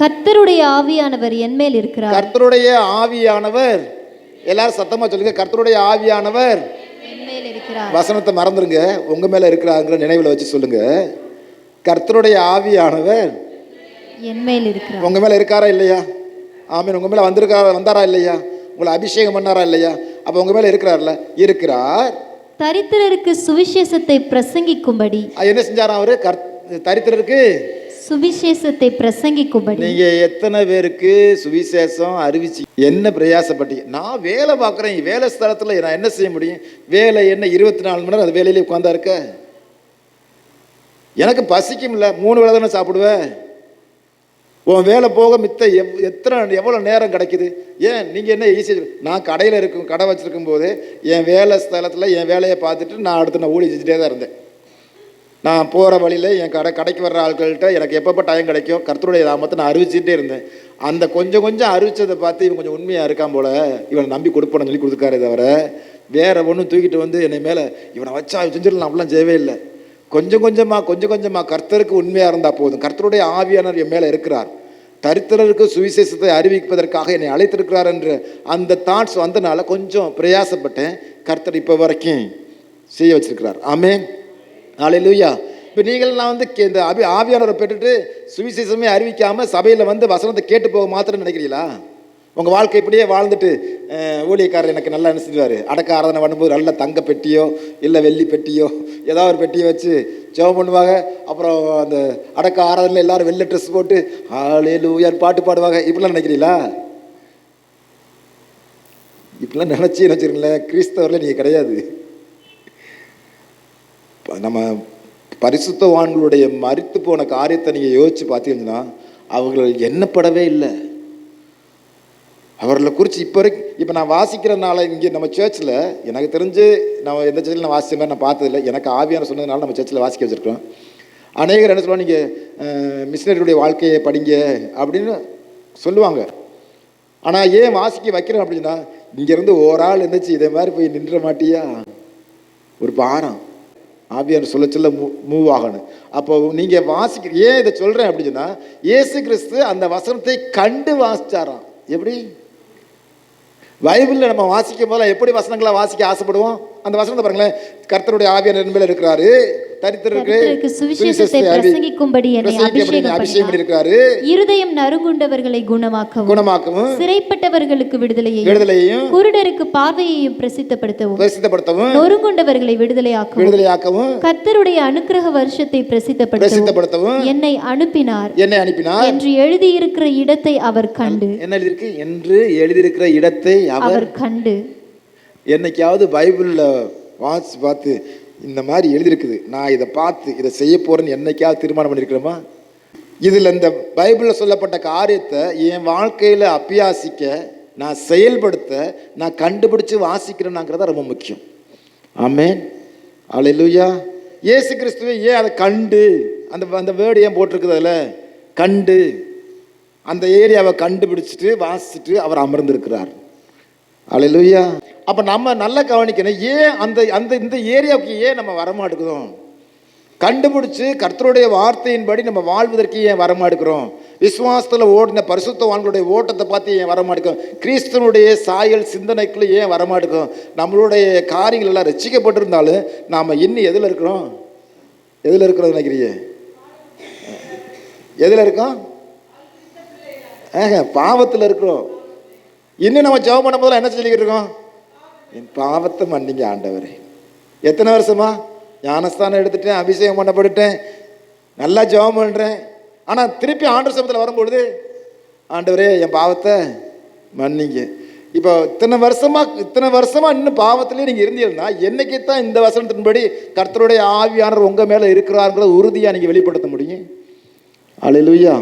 கர்த்தருடைய ஆவியானவர் என்மேல் இருக்கிறார். கர்த்தருடைய ஆவியானவர். எல்லாரும் சத்தமா சொல்லுங்க கர்த்தருடைய ஆவியானவர். வசனத்தை மறந்துருங்க உங்க மேல இருக்கிறாங்கிற நினைவுல வச்சு சொல்லுங்க. கர்த்தருடைய ஆவியானவர். என்மேல் இருக்கிறார். உங்க மேல இருக்காரா இல்லையா? ஆமீன். உங்க மேல வந்திருக்காரா வந்தாரா இல்லையா? உங்களை அபிஷேகம் பண்ணாரா இல்லையா? அப்ப உங்க மேல இருக்கிறார்ல? இருக்கிறார். தரித்திரருக்கு சுவிசேஷத்தை பிரசங்கிக்கும்படி. என்ன செஞ்சாராம் அவரு? கர் தரித்திரருக்கு சுவிசேஷத்தை பிரசங்கிக்கும்படி. நீங்க எத்தனை பேருக்கு சுவிசேஷம் அறிவிச்சு என்ன பிரயாசப்பட்டீங்க? நான் வேலை பார்க்குறேன். வேலை ஸ்தலத்தில் நான் என்ன செய்ய முடியும்? வேலை என்ன? இருபத்தி நாலு மணி நேரம் அது வேலையிலே உட்காந்தா இருக்க? எனக்கு பசிக்கும்ல மூணு வேளை தானே சாப்பிடுவேன் உன் வேலை போக மித்த எவ் எத்தனை எவ்வளோ நேரம் கிடைக்குது? ஏன்? நீங்கள் என்ன ஈஸியாக நான் கடையில் இருக்கும் கடை வச்சுருக்கும் போது என் வேலை ஸ்தலத்தில் என் வேலையை பார்த்துட்டு நான் அடுத்து நான் ஊழி செஞ்சுட்டே தான் இருந்தேன். நான் போகிற வழியில் என் கடை கடைக்கு வர்ற ஆட்கள்கிட்ட எனக்கு எப்பப்போ டைம் கிடைக்கும்? கர்த்தருடைய நாமத்தை நான் அறிவிச்சுட்டே இருந்தேன். அந்த கொஞ்சம் கொஞ்சம் அறிவிச்சதை பார்த்து இவன் கொஞ்சம் உண்மையாக இருக்கான் போல. இவனை நம்பி கொடுப்போன்னு சொல்லி கொடுத்துருக்காரு தவிர வேற ஒன்றும் தூக்கிட்டு வந்து என்னை மேலே இவனை வச்சா செஞ்சிடலாம் அப்படிலாம் செய்யவே இல்லை. கொஞ்சம் கொஞ்சமாக கொஞ்சம் கொஞ்சமாக கர்த்தருக்கு உண்மையாக இருந்தால் போதும். கர்த்தருடைய ஆவியானவர் என் மேலே இருக்கிறார். தரித்திரருக்கு சுவிசேஷத்தை அறிவிப்பதற்காக என்னை அழைத்திருக்கிறார் என்று அந்த தாட்ஸ் வந்தனால கொஞ்சம் பிரயாசப்பட்டேன். கர்த்தர் இப்போ வரைக்கும் செய்ய வச்சிருக்கிறார். ஆமேன். ஹalleluya இப்போ நீங்களெல்லாம் வந்து இந்த அபி ஆவியானவரை பெற்றுட்டு சுவிசேஷமே அறிவிக்காமல் சபையில் வந்து வசனத்தை கேட்டு போக மாத்திரம் நினைக்கிறீங்களா? உங்கள் வாழ்க்கை இப்படியே வாழ்ந்துட்டு ஊழியக்காரர் எனக்கு நல்லா என்ன செஞ்சுவார் அடக்க ஆராதனை பண்ணும்போது நல்ல தங்க பெட்டியோ இல்லை வெள்ளி பெட்டியோ ஏதாவது ஒரு பெட்டியை வச்சு ஜெபம் பண்ணுவாங்க. அப்புறம் அந்த அடக்க ஆராதனையில் எல்லாரும் வெள்ளை ட்ரெஸ் போட்டு ஆளே லூயார் பாட்டு பாடுவாங்க. இப்படிலாம் நினைக்கிறீங்களா? இப்படிலாம் நினச்சி வச்சுருங்களேன் கிறிஸ்தவரில் நீங்கள் கிடையாது. நம்ம பரிசுத்தவான்களுடைய மறித்து போன காரியத்தை நீங்கள் யோசித்து பார்த்தீங்கன்னா அவர்கள் எண்ணப்படவே இல்லை. அவர்களை குறித்து இப்போ வரைக்கும் இப்போ நான் வாசிக்கிறதுனால இங்கே நம்ம சர்ச்சில் எனக்கு தெரிஞ்சு நம்ம எந்த சர்ச்சில் நான் வாசித்த மாதிரி நான் பார்த்ததில்லை. எனக்கு ஆவியான சொன்னதுனால நம்ம சர்ச்சில் வாசிக்க வச்சுருக்கோம் அநேகர் என்ன சொல்லுவாங்க நீங்கள் மிஷினரியுடைய வாழ்க்கையை படிங்க அப்படின்னு சொல்லுவாங்க. ஆனால் ஏன் வாசிக்க வைக்கிறேன் அப்படின்னா இங்கேருந்து ஓராள் இருந்துச்சு இதே மாதிரி போய் நின்ற மாட்டியா? ஒரு பாரம். ஆவியான சொல்ல சொல்ல மூ மூவ் ஆகணும். அப்போ நீங்கள் வாசிக்க ஏன் இதை சொல்கிறேன் அப்படின்னா இயேசு கிறிஸ்து அந்த வசனத்தை கண்டு வாசிச்சாராம். எப்படி? பைபிளில் நம்ம வாசிக்கும் போதெல்லாம் எப்படி வசனங்களை வாசிக்க ஆசைப்படுவோம்? அந்த வசனத்தை பாருங்களேன். கர்த்தருடைய ஆவியான மேல இருக்கிறாரு. தரித்திரருக்கு சுவிசேஷத்தை பிரசங்கிக்கும்படி என்னை அபிஷேகம் பண்ணினார். இருதயம் நறுங்குண்டவர்களை குணமாக்கவும் குணமாக்கவும் சிறைப்பட்டவர்களுக்கு விடுதலையையும் விடுதலையையும் குருடருக்கு பார்வையையும் பிரசித்தப்படுத்தவும் பிரசித்தப்படுத்தவும் நொறுங்குண்டவர்களை விடுதலையாக்கவும் விடுதலையாக்கவும் கர்த்தருடைய அனுக்கிரக வருஷத்தை பிரசித்தப்படுத்தவும் என்னை அனுப்பினார். என்னை அனுப்பினார். என்று எழுதியிருக்கிற இடத்தை அவர் கண்டு. என்ன எழுதியிருக்கு? என்று எழுதியிருக்கிற இடத்தை அவர் கண்டு. என்னைக்காவது பைபிளில் வாசிச்சு பார்த்து இந்த மாதிரி எழுதியிருக்குது. நான் இதை பார்த்து இதை செய்ய போகிறேன்னு என்னைக்காவது தீர்மானம் பண்ணியிருக்கிறோமா? இதில் இந்த பைபிளில் சொல்லப்பட்ட காரியத்தை என் வாழ்க்கையில் அபியாசிக்க நான் செயல்படுத்த நான் கண்டுபிடிச்சு வாசிக்கிறேனாங்கிறத ரொம்ப முக்கியம். ஆமேன். அலையிலுயா இயேசு கிறிஸ்துவை ஏன் அதை கண்டு அந்த அந்த வேர்டு ஏன் போட்டிருக்குது அதில்? கண்டு. அந்த ஏரியாவை கண்டுபிடிச்சிட்டு வாசிச்சுட்டு அவர் அமர்ந்திருக்கிறார். அலையிலுயா அப்போ நம்ம நல்லா கவனிக்கணும் ஏன் அந்த அந்த இந்த ஏரியாவுக்கு ஏன் நம்ம வரமாட்டேங்குதோம் கண்டுபிடிச்சு கர்த்தருடைய வார்த்தையின்படி நம்ம வாழ்வதற்கு ஏன் வரமாட்டேங்கிறோம்? விசுவாசத்தில் ஓடின பரிசுத்தவான்களுடைய ஓட்டத்தை பார்த்து ஏன் வரமாட்டேங்கிறோம்? கிறிஸ்தனுடைய சாயல் சிந்தனைக்குள்ள ஏன் வரமாட்டேங்கிறோம்? நம்மளுடைய காரியங்கள் எல்லாம் ரசிக்கப்பட்டிருந்தாலும் நாம் இன்னும் எதில் இருக்கிறோம்? எதில் இருக்கிறோம் நினைக்கிறீங்க எதில் இருக்கோம்? ஏங்க பாவத்தில் இருக்கிறோம். இன்னும் நம்ம ஜெபம் பண்ணும் போதெல்லாம் என்ன சொல்லிக்கிட்டு இருக்கோம்? என் பாவத்தை மன்னிங்க ஆண்டவரே. எத்தனை வருஷமா? ஞானஸ்தானம் எடுத்துட்டேன் அபிஷேகம் பண்ணப்பட்டுட்டேன் நல்லா ஜெபம் பண்ணுறேன் ஆனால் திருப்பி ஆண்டர் சமத்தில் வரும்பொழுது ஆண்டவரே என் பாவத்தை மன்னிங்க. இப்போ இத்தனை வருஷமாக இத்தனை வருஷமாக இன்னும் பாவத்திலே நீங்கள் இருந்தீங்கன்னா என்னைக்கு தான் இந்த வசனத்தின்படி கர்த்தருடைய ஆவியானவர் உங்கள் மேலே இருக்கிறாருங்கிறத உறுதியாக நீங்கள் வெளிப்படுத்த முடியும்? அலையிலுயா